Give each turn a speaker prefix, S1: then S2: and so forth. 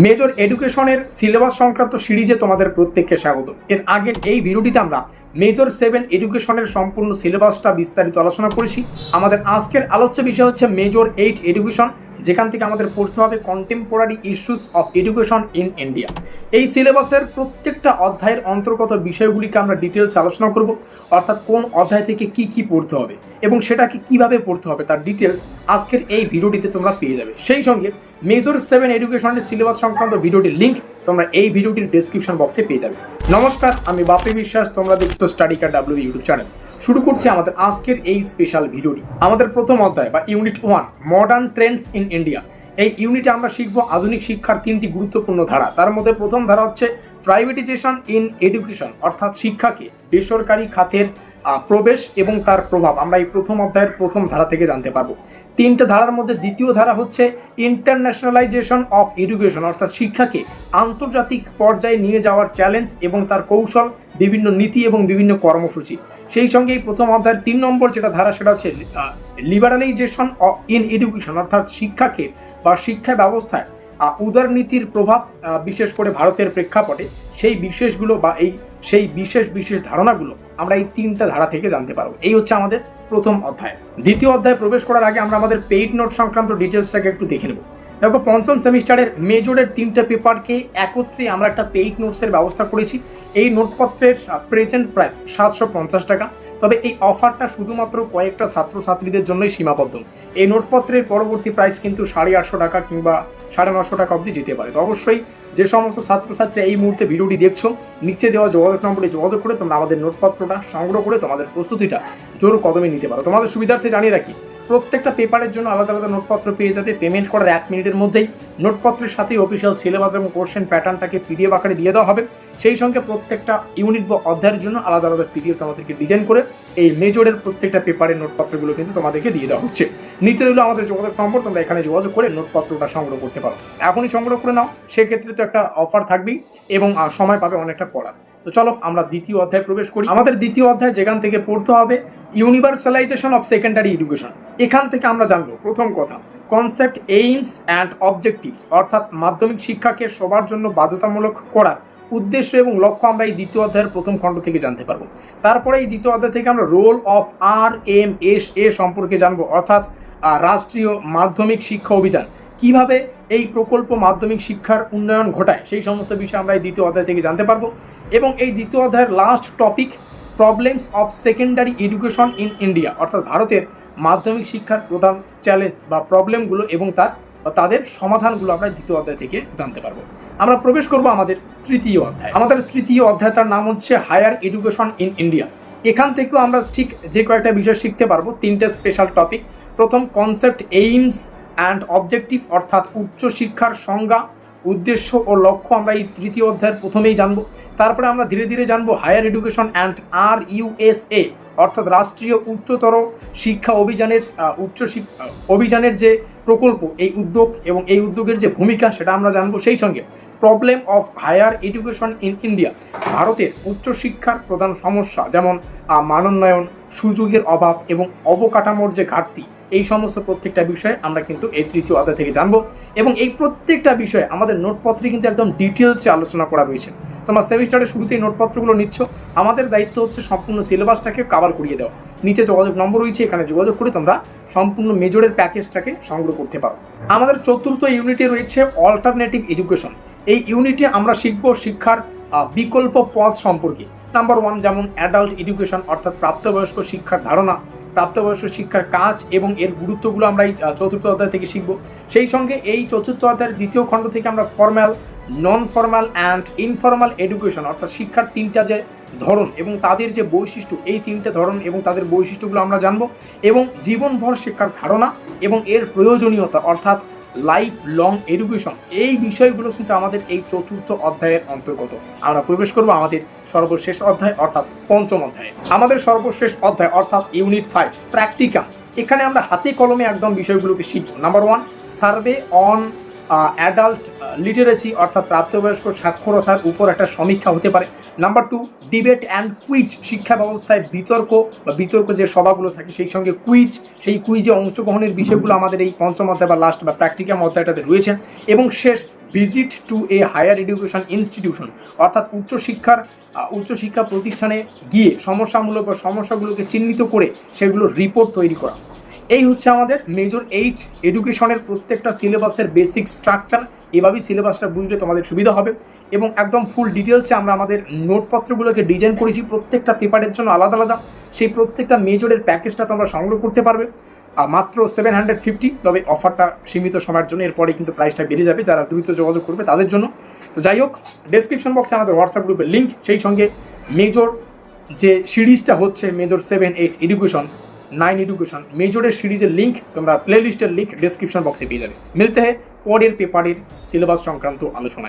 S1: Major এডুকেশনের syllabus সংক্রান্ত সিরিজে তোমাদের প্রত্যেককে স্বাগত। এর আগের এই ভিডিওটিতে আমরা মেজর সেভেন এডুকেশনের সম্পূর্ণ সিলেবাসটা বিস্তারিত আলোচনা করেছি। আমাদের আজকের আলোচ্য বিষয় হচ্ছে মেজর এইট এডুকেশন। যেখান থেকে আমাদের পড়তে হবে contemporary issues of education in India এই সিলেবাসের প্রত্যেকটা অধ্যায়ের অন্তর্গত বিষয়গুলিকে আমরা ডিটেলস আলোচনা করব, অর্থাৎ কোন অধ্যায় থেকে কি কি পড়তে হবে এবং সেটাকে কীভাবে পড়তে হবে তার ডিটেলস আজকের এই ভিডিওটিতে তোমরা পেয়ে যাবে। সেই সঙ্গে মেজর সেভেন এডুকেশনের সিলেবাস সংক্রান্ত ভিডিওটির লিঙ্ক তোমরা এই ভিডিওটির ডেসক্রিপশন বক্সে পেয়ে যাবে। নমস্কার, আমি বাপি বিশ্বাস, তোমরা দেখছ স্টাডি কার ডাব্লিউ ইউটিউব চ্যানেল শুরু করছি আমাদের আজকের এই স্পেশাল ভিডিওটি। আমাদের প্রথম অধ্যায় বা unit one modern trends in India এই ইউনিটে আমরা শিখব আধুনিক শিক্ষার তিনটি গুরুত্বপূর্ণ ধারা। তার মধ্যে প্রথম ধারা হচ্ছে প্রাইভেটাইজেশন ইন এডুকেশন অর্থাৎ শিক্ষাকে বেসরকারি খাতের প্রবেশ এবং তার প্রভাব। আমরা এই প্রথম অধ্যায়ের প্রথম ধারা থেকে জানতে পারব। তিনটে ধারার মধ্যে দ্বিতীয় ধারা হচ্ছে ইন্টারন্যাশনালাইজেশন অফ এডুকেশন অর্থাৎ শিক্ষাকে আন্তর্জাতিক পর্যায়ে নিয়ে যাওয়ার চ্যালেঞ্জ এবং তার কৌশল বিভিন্ন নীতি এবং বিভিন্ন কর্মসূচি। সেই সঙ্গে এই প্রথম অধ্যায়ের তিন নম্বর যেটা ধারা, সেটা হচ্ছে লিবারালাইজেশন ইন এডুকেশন অর্থাৎ শিক্ষাকে বা শিক্ষা ব্যবস্থায় উদারনীতির প্রভাব বিশেষ করে ভারতের প্রেক্ষাপটে সেই বিশেষগুলো বা এই সেই বিশেষ বিশেষ ধারণাগুলো আমরা এই তিনটা ধারা থেকে জানতে পারব। এই হচ্ছে আমাদের প্রথম অধ্যায়। দ্বিতীয় অধ্যায়ে প্রবেশ করার আগে আমরা আমাদের পেইড নোট সংক্রান্ত ডিটেলসটাকে একটু দেখে নেব। দেখো, পঞ্চম সেমিস্টারের মেজরের তিনটে পেপারকে একত্রে আমরা একটা পেইড নোটসের ব্যবস্থা করেছি। এই নোটপত্রের প্রেজেন্ট প্রাইস সাতশো পঞ্চাশ টাকা। তবে এই অফারটা শুধুমাত্র কয়েকটা ছাত্রছাত্রীদের জন্যই সীমাবদ্ধ। এই নোটপত্রের পরবর্তী প্রাইস কিন্তু সাড়ে আটশো টাকা কিংবা সাড়ে নশো টাকা অবধি যেতে পারে। তো অবশ্যই যে সমস্ত ছাত্রছাত্রী এই মুহূর্তে ভিডিওটি দেখছ, নিচে দেওয়া যোগাযোগ নম্বরে যোগাযোগ করে তোমরা আমাদের নোটপত্রটা সংগ্রহ করে তোমাদের প্রস্তুতিটা জোর কদমে নিতে পারো। তোমাদের সুবিধার্থে জানিয়ে রাখি প্রত্যেকটা পেপারের জন্য আলাদা আলাদা নোটপত্র পেয়ে যাবে। পেমেন্ট করার এক মিনিটের মধ্যেই নোটপত্রের সাথে অফিসিয়াল সিলেবাস এবং কোশ্চেন প্যাটার্নটাকে পিডিএফ আকারে দিয়ে দেওয়া হবে। সেই সঙ্গে প্রত্যেকটা ইউনিট বা অধ্যায়ের জন্য আলাদা আলাদা পিডিএফ তোমাদেরকে ডিজাইন করে এই মেজরের প্রত্যেকটা পেপারের নোটপত্রগুলো কিন্তু তোমাদেরকে দিয়ে দেওয়া হচ্ছে। নিচে রইল আমাদের যোগাযোগ নম্বর, তোমরা এখানে যোগাযোগ করে নোটপত্রটা সংগ্রহ করতে পারো। এখনই সংগ্রহ করে নাও, সেক্ষেত্রে তো একটা অফার থাকবেই এবং সময় পাবে অনেকটা পড়ার। তো চলো আমরা দ্বিতীয় অধ্যায়ে প্রবেশ করি। আমাদের দ্বিতীয় অধ্যায় যেখান থেকে পড়তে হবে ইউনিভার্সালাইজেশন অফ সেকেন্ডারি এডুকেশন এখান থেকে আমরা জানব, প্রথম কথা কনসেপ্ট এইমস অ্যান্ড অবজেক্টিভস অর্থাৎ মাধ্যমিক শিক্ষাকে সবার জন্য বাধ্যতামূলক করার উদ্দেশ্য এবং লক্ষ্য আমরা এই দ্বিতীয় অধ্যায়ের প্রথম খণ্ড থেকে জানতে পারব। তারপরে এই দ্বিতীয় অধ্যায় থেকে আমরা role of R M S A সম্পর্কে জানব, অর্থাৎ রাষ্ট্রীয় মাধ্যমিক শিক্ষা অভিযান। কীভাবে এই প্রকল্প মাধ্যমিক শিক্ষার উন্নয়ন ঘটায়, সেই সমস্ত বিষয় আমরা এই দ্বিতীয় অধ্যায় থেকে জানতে পারব। এবং এই দ্বিতীয় অধ্যায়ের last topic problems of secondary education in India অর্থাৎ ভারতের মাধ্যমিক শিক্ষার প্রধান চ্যালেঞ্জ বা প্রবলেমগুলো এবং তার তাদের সমাধানগুলো আমরা দ্বিতীয় অধ্যায় থেকে জানতে পারব। আমরা প্রবেশ করব আমাদের তৃতীয় অধ্যায়। আমাদের তৃতীয় অধ্যায় তার নাম হচ্ছে হায়ার এডুকেশন ইন ইন্ডিয়া এখান থেকেও আমরা ঠিক যে কয়েকটা বিষয় শিখতে পারব, তিনটে স্পেশাল টপিক প্রথম কনসেপ্ট এইমস অ্যান্ড অবজেক্টিভ অর্থাৎ উচ্চশিক্ষার সংজ্ঞা, উদ্দেশ্য ও লক্ষ্য আমরা এই তৃতীয় অধ্যায়ের প্রথমেই জানব। তারপরে আমরা ধীরে ধীরে জানব higher education and R USA অর্থাৎ রাষ্ট্রীয় উচ্চতর শিক্ষা অভিযানের উচ্চ অভিযানের যে প্রকল্প, এই উদ্যোগ এবং এই উদ্যোগের যে ভূমিকা সেটা আমরা জানব সেই সঙ্গে। Problem of higher education in India ভারতের উচ্চশিক্ষার প্রধান সমস্যা যেমন মানোন্নয়ন, সুযোগের অভাব এবং অবকাঠামোর যে ঘাটতি এই সমস্ত প্রত্যেকটা বিষয়ে আমরা কিন্তু এই তৃতীয় অধ্যায় থেকে জানব। এবং এই প্রত্যেকটা বিষয়ে আমাদের নোটপত্রে কিন্তু একদম ডিটেলসে আলোচনা করা রয়েছে। তোমরা সেমিস্টারের শুরুতেই নোটপত্রগুলো নিচ্ছ। আমাদের দায়িত্ব হচ্ছে সম্পূর্ণ সিলেবাসটাকে কাভার করিয়ে দেওয়া। নিচে যোগাযোগ নম্বর রয়েছে, এখানে যোগাযোগ করে তোমরা সম্পূর্ণ মেজরের প্যাকেজটাকে সংগ্রহ করতে পারো। আমাদের চতুর্থ ইউনিটে রয়েছে অল্টারনেটিভ এডুকেশন এই ইউনিটে আমরা শিখব শিক্ষার বিকল্প পথ সম্পর্কে। নাম্বার ওয়ান যেমন অ্যাডাল্ট এডুকেশন অর্থাৎ প্রাপ্তবয়স্ক শিক্ষার ধারণা। প্রাপ্তবয়স্ক শিক্ষার কাজ এবং এর গুরুত্বগুলো আমরা এই চতুর্থ অধ্যায় থেকে শিখব। সেই সঙ্গে এই চতুর্থ অধ্যায়ের দ্বিতীয় খণ্ড থেকে আমরা formal non formal and informal education অর্থাৎ শিক্ষার তিনটা যে ধরন এবং তাদের যে বৈশিষ্ট্য, এই তিনটে ধরন এবং তাদের বৈশিষ্ট্যগুলো আমরা জানব এবং জীবনভর শিক্ষার ধারণা এবং এর প্রয়োজনীয়তা, অর্থাৎ লাইফ লং এডুকেশন এই বিষয়গুলো কিন্তু আমাদের এই চতুর্থ অধ্যায়ের অন্তর্গত। আমরা প্রবেশ করব আমাদের সর্বশেষ অধ্যায়, অর্থাৎ পঞ্চম অধ্যায়। আমাদের সর্বশেষ অধ্যায়, অর্থাৎ ইউনিট ফাইভ প্র্যাকটিক্যাল এখানে আমরা হাতে কলমে একদম বিষয়গুলোকে শিখব। Number one survey on adult literacy অর্থাৎ প্রাপ্তবয়স্ক সাক্ষরতার উপর একটা সমীক্ষা হতে পারে। Number two debate and quiz শিক্ষা ব্যবস্থায় বিতর্ক বা বিতর্ক যে সভাগুলো থাকে, সেই সঙ্গে কুইজ সেই কুইজে অংশগ্রহণের বিষয়গুলো আমাদের এই পঞ্চম অধ্যায় বা লাস্ট বা প্র্যাকটিক্যাম অধ্যায়টাতে রয়েছে। এবং শেষ visit to a higher education institution অর্থাৎ উচ্চশিক্ষার উচ্চশিক্ষা প্রতিষ্ঠানে গিয়ে সমস্যামূলক বা সমস্যাগুলোকে চিহ্নিত করে সেগুলো রিপোর্ট তৈরি করা। এই হচ্ছে আমাদের মেজর এইট এডুকেশনের প্রত্যেকটা সিলেবাসের বেসিক স্ট্রাকচার এভাবেই সিলেবাসটা বুঝলে তোমাদের সুবিধা হবে। এবং একদম ফুল ডিটেলসে আমরা আমাদের নোটপত্রগুলোকে ডিজাইন করেছি। প্রত্যেকটা পেপারের জন্য আলাদা আলাদা। সেই প্রত্যেকটা মেজরের প্যাকেজটা তোমরা সংগ্রহ করতে পারবে। আর মাত্র সেভেন হান্ড্রেড ফিফটি তবে অফারটা সীমিত সময়ের জন্য এরপরে কিন্তু প্রাইসটা বেড়ে যাবে। যারা দ্রুত যোগাযোগ করবে তাদের জন্য। তো যাই হোক ডেসক্রিপশন বক্সে আমাদের হোয়াটসঅ্যাপ গ্রুপের লিঙ্ক সেই সঙ্গে মেজর যে সিরিজটা হচ্ছে major seven eight education nine education মেজরের সিরিজের লিঙ্ক তোমরা প্লে লিস্টের লিঙ্ক ডেসক্রিপশন বক্সে পেয়ে যাবে। মিলতে হয় পরের পেপারের সিলেবাস সংক্রান্ত আলোচনায়।